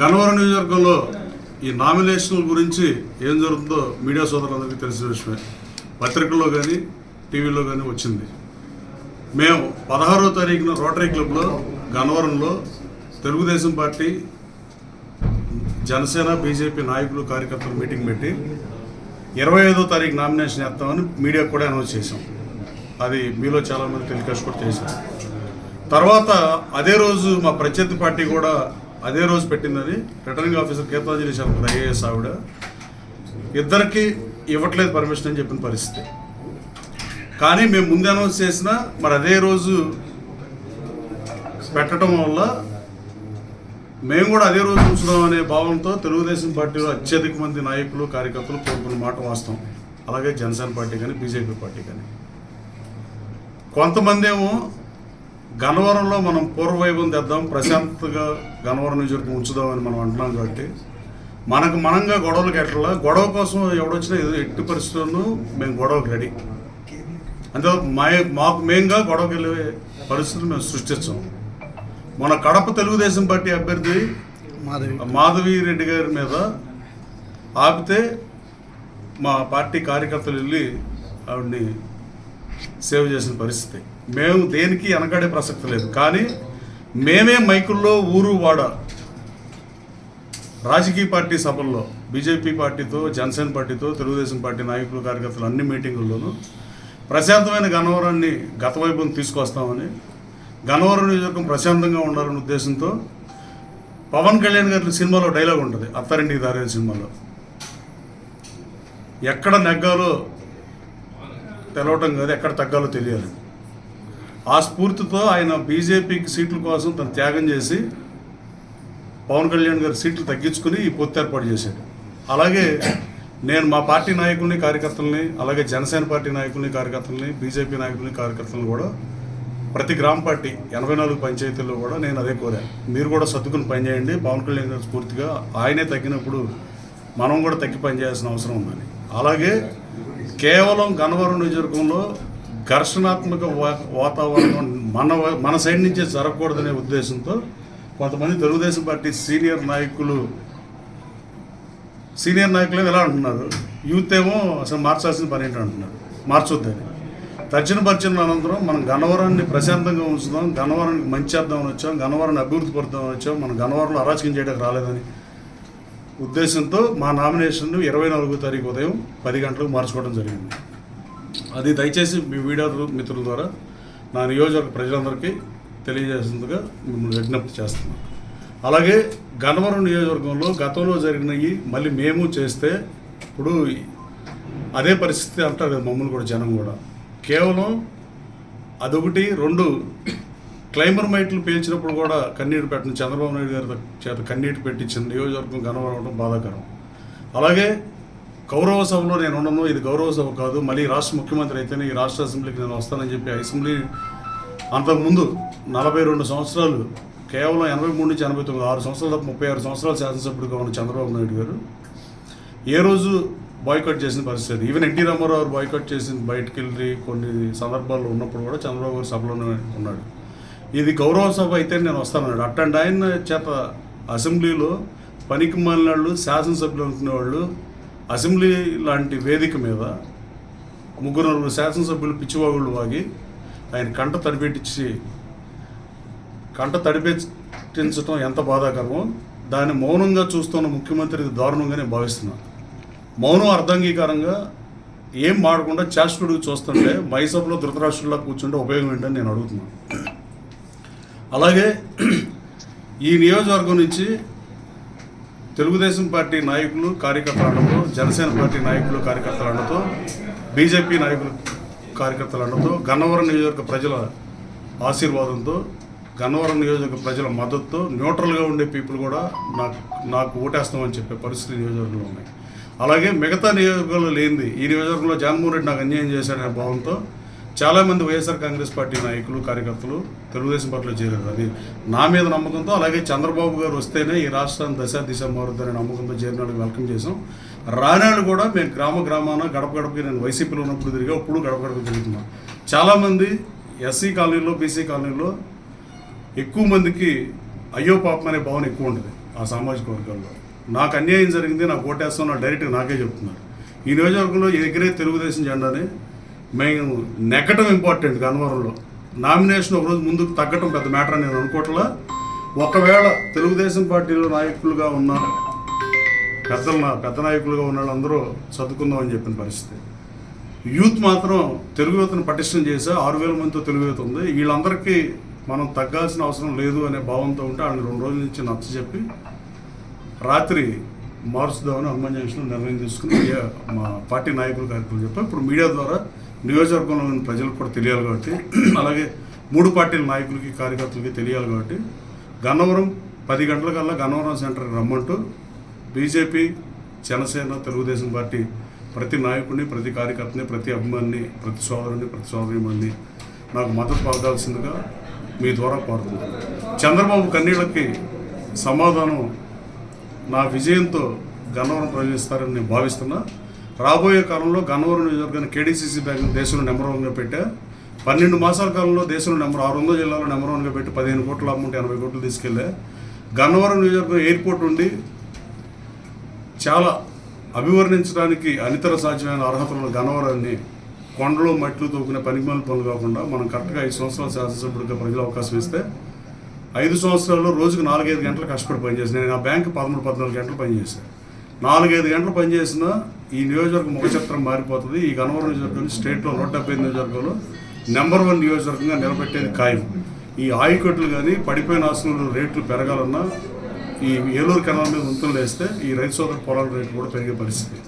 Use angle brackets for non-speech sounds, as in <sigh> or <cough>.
గన్నవరం నియోజకవర్గంలో ఈ నామినేషన్ల గురించి ఏం జరుగుతుందో మీడియా సోదరులందరికీ తెలిసిన విషయమే. పత్రికల్లో కానీ టీవీలో కానీ వచ్చింది. మేము పదహారో తారీఖున రోటరీ క్లబ్లో గన్నవరంలో తెలుగుదేశం పార్టీ జనసేన బీజేపీ నాయకులు కార్యకర్తలు మీటింగ్ పెట్టి ఇరవై ఐదో తారీఖు నామినేషన్ వేస్తామని మీడియాకు కూడా అనౌన్స్ చేశాం. అది మీలో చాలామంది టెలికాస్ట్ కూడా చేశారు. తర్వాత అదే రోజు మా ప్రత్యర్థి పార్టీ కూడా అదే రోజు పెట్టిందని returning officer Geetanjali Sharma IAS ఆవిడ ఇద్దరికి ఇవ్వట్లేదు పర్మిషన్ అని చెప్పిన పరిస్థితి. కానీ మేము ముందు అనౌన్స్ చేసిన మరి అదే రోజు పెట్టడం వల్ల మేము కూడా అదే రోజు ఉంచుదాం అనే భావంతో తెలుగుదేశం పార్టీలో అత్యధిక మంది నాయకులు కార్యకర్తలు కోరుకున్న మాట వాస్తవం. అలాగే జనసేన పార్టీ కానీ బీజేపీ పార్టీ కానీ. కొంతమంది ఏమో గన్నవరంలో మనం పూర్వవైభవం తెద్దాం ప్రశాంతంగా గన్నవరం నియోజకవర్గం ఉంచుదామని మనం అంటున్నాం కాబట్టి మనకు మనంగా గొడవలకు ఎట్లా గొడవ కోసం ఎవడొచ్చినా ఏదో ఎట్టి పరిస్థితుల్లోనూ మేము గొడవకు రెడీ. అంతే మా మాకు మేంగా గొడవకి వెళ్ళే పరిస్థితులు మేము సృష్టించాం. మన కడప తెలుగుదేశం పార్టీ అభ్యర్థి మాధవి రెడ్డి గారి మీద ఆపితే మా పార్టీ కార్యకర్తలు వెళ్ళి ఆవిడ్ని సేవ్ చేసిన పరిస్థితి. మేము దేనికి వెనకాడే ప్రసక్తి లేదు. కానీ మేమే మైకుల్లో ఊరు వాడ రాజకీయ పార్టీ సభల్లో బీజేపీ పార్టీతో జనసేన పార్టీతో తెలుగుదేశం పార్టీ నాయకులు కార్యకర్తలు అన్ని మీటింగుల్లోనూ ప్రశాంతమైన గన్నవరాన్ని గతవైపును తీసుకొస్తామని గన్నవరం నియోజకవర్గం ప్రశాంతంగా ఉండాలనే ఉద్దేశంతో పవన్ కళ్యాణ్ గారి సినిమాలో డైలాగ్ ఉంటుంది అత్తారింటికి దారే సినిమాలో. ఎక్కడ నెగ్గాలో తెలవటం కాదు ఎక్కడ తగ్గాలో తెలియాలి. ఆ స్ఫూర్తితో ఆయన బీజేపీకి సీట్ల కోసం తను త్యాగం చేసి పవన్ కళ్యాణ్ గారి సీట్లు తగ్గించుకుని ఈ పొత్తు ఏర్పాటు చేశాడు. అలాగే నేను మా పార్టీ నాయకుల్ని కార్యకర్తల్ని అలాగే జనసేన పార్టీ నాయకుల్ని కార్యకర్తల్ని బీజేపీ నాయకుల్ని కార్యకర్తలను కూడా ప్రతి గ్రామ పార్టీ ఎనభై నాలుగు పంచాయతీల్లో కూడా నేను అదే కోరాను. మీరు కూడా సర్దుకుని పనిచేయండి పవన్ కళ్యాణ్ గారు స్ఫూర్తిగా ఆయనే తగ్గినప్పుడు మనం కూడా తగ్గి పనిచేయాల్సిన అవసరం ఉందని. అలాగే కేవలం గన్నవరం నియోజకవర్గంలో ఘర్షణాత్మక వా- వాతావరణం మన మన సైడ్ నుంచే జరగకూడదనే ఉద్దేశంతో కొంతమంది తెలుగుదేశం పార్టీ సీనియర్ నాయకులు సీనియర్ నాయకులు ఎలా అంటున్నారు? యూత్ ఏమో అసలు మార్చాల్సిన పని ఏంటి అంటున్నారు? మార్చొద్దని. తర్జన భర్జన అనంతరం మనం గన్నవరాన్ని ప్రశాంతంగా ఉంచుదాం గన్నవరానికి మంచి చేద్దామని వచ్చాం గన్నవరాన్ని అభివృద్ధి పడుదామని వచ్చాం మనం గన్నవరంలో అరాచకం చేయడానికి రాలేదని ఉద్దేశంతో మా నామినేషన్ ఇరవై నాలుగో తారీఖు ఉదయం పది గంటలకు మార్చుకోవడం జరిగింది. అది దయచేసి మీ వీడియో మిత్రుల ద్వారా నా నియోజకవర్గ ప్రజలందరికీ తెలియజేసేందుగా మిమ్మల్ని విజ్ఞప్తి చేస్తున్నాను. అలాగే గన్నవరం నియోజకవర్గంలో గతంలో జరిగినవి మళ్ళీ మేము చేస్తే ఇప్పుడు అదే పరిస్థితి అంటారు కదా మమ్మల్ని కూడా జనం కూడా. కేవలం అదొకటి. రెండు క్లైమర్ మైట్లు పేల్చినప్పుడు కూడా కన్నీరు పెట్టిన చంద్రబాబు నాయుడు గారి చేత కన్నీటి పెట్టించిన నియోజకవర్గం గనవరం బాధాకరం. అలాగే గౌరవ సభలో నేను ఉండను ఇది గౌరవ సభ కాదు. మళ్ళీ రాష్ట్ర ముఖ్యమంత్రి అయితేనే ఈ రాష్ట్ర అసెంబ్లీకి నేను వస్తానని చెప్పి అసెంబ్లీ అంతకుముందు నలభై రెండు సంవత్సరాలు కేవలం ఎనభై మూడు నుంచి ఎనభై తొమ్మిది ఆరు సంవత్సరాల తప్ప ముప్పై ఆరు సంవత్సరాలు శాసనసభ్యుడిగా ఉన్న చంద్రబాబు నాయుడు గారు. ఏ రోజు బాయ్కట్ చేసిన పరిస్థితి ఈవెన్ ఎన్టీ రామారావు గారు బాయ్కట్ చేసిన బయటకు వెళ్ళి కొన్ని సందర్భాల్లో ఉన్నప్పుడు కూడా చంద్రబాబు గారు సభలోనే ఉన్నాడు. ఇది గౌరవ సభ అయితే నేను వస్తానన్నాడు. అట్టండి ఆయన చేత అసెంబ్లీలో పనికి మాలినాళ్ళు శాసనసభ్యులు అనుకునే వాళ్ళు అసెంబ్లీ లాంటి వేదిక మీద ముగ్గురు నలుగురు శాసనసభ్యులు పిచ్చివాగుళ్ళు వాగి ఆయన కంట తడిపెట్టించి కంట తడిపెట్టించడం ఎంత బాధాకరమో దాన్ని మౌనంగా చూస్తున్న ముఖ్యమంత్రి దారుణంగా నేను భావిస్తున్నాను మౌనం అర్థాంగీకారంగా ఏం మాడకుండా చేష్టుడికి చూస్తుంటే మైసభలో ధృతరాష్ట్రుల్లో కూర్చుంటే ఉపయోగం ఏంటని నేను అడుగుతున్నాను. అలాగే ఈ నియోజకవర్గం నుంచి తెలుగుదేశం పార్టీ నాయకులు కార్యకర్తల అండతో జనసేన పార్టీ నాయకులు కార్యకర్తల అండతో బీజేపీ నాయకులు కార్యకర్తల అండతో గన్నవరం నియోజకవర్గ ప్రజల ఆశీర్వాదంతో గన్నవరం నియోజకవర్గ ప్రజల మద్దతుతో న్యూట్రల్గా ఉండే పీపుల్ కూడా నాకు నాకు ఓటేస్తామని చెప్పే పరిస్థితి నియోజకవర్గంలో ఉన్నాయి. అలాగే మిగతా నియోజకవర్గంలో లేనిది ఈ నియోజకవర్గంలో జగన్మోహన్ రెడ్డి నాకు అన్యాయం చేశాడనే భావంతో చాలామంది వైఎస్ఆర్ కాంగ్రెస్ పార్టీ నాయకులు కార్యకర్తలు తెలుగుదేశం పార్టీలో చేరారు. అది నా మీద నమ్మకంతో అలాగే చంద్రబాబు గారు వస్తేనే ఈ రాష్ట్రాన్ని దశ దిశ మారుతారనే నమ్మకంతో చేరిన వెల్కమ్ చేసాం రానాడు కూడా మేము గ్రామ గ్రామాన గడప గడపకి నేను వైసీపీలో ఉన్నప్పుడు తిరిగా ఇప్పుడు గడప గడపకి తిరుగుతున్నాను చాలామంది ఎస్సీ కాలనీలో బీసీ కాలనీలో ఎక్కువ మందికి అయ్యో పాపం అనే భావన ఎక్కువ ఉంటుంది ఆ సామాజిక వర్గాల్లో. నాకు అన్యాయం జరిగింది నాకు ఓటేస్తాం నా డైరెక్ట్గా నాకే చెప్తున్నారు. ఈ నియోజకవర్గంలో ఎగిరే తెలుగుదేశం జెండాని మేము నెగ్గటం ఇంపార్టెంట్ గన్నవరంలో. నామినేషన్ ఒకరోజు ముందుకు తగ్గటం పెద్ద మ్యాటర్ నేను అనుకోవట్లా. ఒకవేళ తెలుగుదేశం పార్టీలో నాయకులుగా ఉన్న పెద్దల పెద్ద నాయకులుగా ఉన్న వాళ్ళందరూ చదువుకుందామని చెప్పిన పరిస్థితి. యూత్ మాత్రం తెలుగు యువతను పటిష్టం చేసే ఆరు వేల మందితో తెలుగు యువత ఉంది. వీళ్ళందరికీ మనం తగ్గాల్సిన అవసరం లేదు అనే భావంతో ఉంటే వాళ్ళని రెండు రోజుల నుంచి నచ్చ చెప్పి రాత్రి మారుస్తామని హనుమాన్ జంక్షన్లో నిర్ణయం తీసుకుని మా పార్టీ నాయకులు కార్యక్రమం చెప్పి ఇప్పుడు మీడియా ద్వారా నియోజకవర్గంలోని ప్రజలకు కూడా తెలియాలి కాబట్టి <clears throat> అలాగే మూడు పార్టీల నాయకులకి కార్యకర్తలకి తెలియాలి కాబట్టి గన్నవరం పది గంటలకల్లా గన్నవరం సెంటర్కి రమ్మంటూ బీజేపీ జనసేన తెలుగుదేశం పార్టీ ప్రతి నాయకుడిని ప్రతి కార్యకర్తని ప్రతి అభిమానిని ప్రతి సోదరుని ప్రతి సోదరిమణ్ణి నాకు మద్దతు పొందాల్సిందిగా మీ ద్వారా కోరుతున్నాను. చంద్రబాబు కన్నీళ్ళకి సమాధానం నా విజయంతో గన్నవరం ప్రవేశిస్తారని నేను భావిస్తున్నా. రాబోయే కాలంలో గన్నవరం నియోజకవర్గాన్ని కేడీసీసీ బ్యాంక్ దేశంలో నెంబర్ వన్గా పెట్టా. పన్నెండు మాసాల కాలంలో దేశంలో నెంబర్ ఆరు వందల జిల్లాలో నెంబర్ వన్గా పెట్టి పదిహేను కోట్ల అమౌంట్ ఎనభై కోట్లు తీసుకెళ్ళా. గన్నవరం నియోజకవర్గం ఎయిర్పోర్ట్ ఉండి చాలా అభివర్ణించడానికి అనితర సాధ్యమైన అర్హతలు గన్నవరాన్ని కొండలో మట్లు తోకునే పనికిమాల పనులు కాకుండా మనం కరెక్ట్గా ఐదు సంవత్సరాలు శాసనసభ్యుడిగా ప్రజలు అవకాశం ఇస్తే ఐదు సంవత్సరాల్లో రోజుకు నాలుగైదు గంటలు కష్టపడి పనిచేసాను నేను ఆ బ్యాంక్ పదమూడు పద్నాలుగు గంటలు పనిచేశాను. నాలుగైదు గంటలు పనిచేసిన ఈ నియోజకవర్గం ముఖ చిత్రం మారిపోతుంది. ఈ గన్నవరం నియోజకవర్గం స్టేట్లో నూట డెబ్బై ఐదు నియోజకవర్గంలో నెంబర్ వన్ నియోజకవర్గంగా నిలబెట్టేది ఖాయం. ఈ ఆయుకట్లు కానీ పడిపోయిన ఆస్తులు రేట్లు పెరగాలన్నా ఈ ఏలూరు కెనాల్ మీద ఉంతులు వేస్తే ఈ రైతు సోదర పొలాల రేట్లు కూడా పెరిగే పరిస్థితి.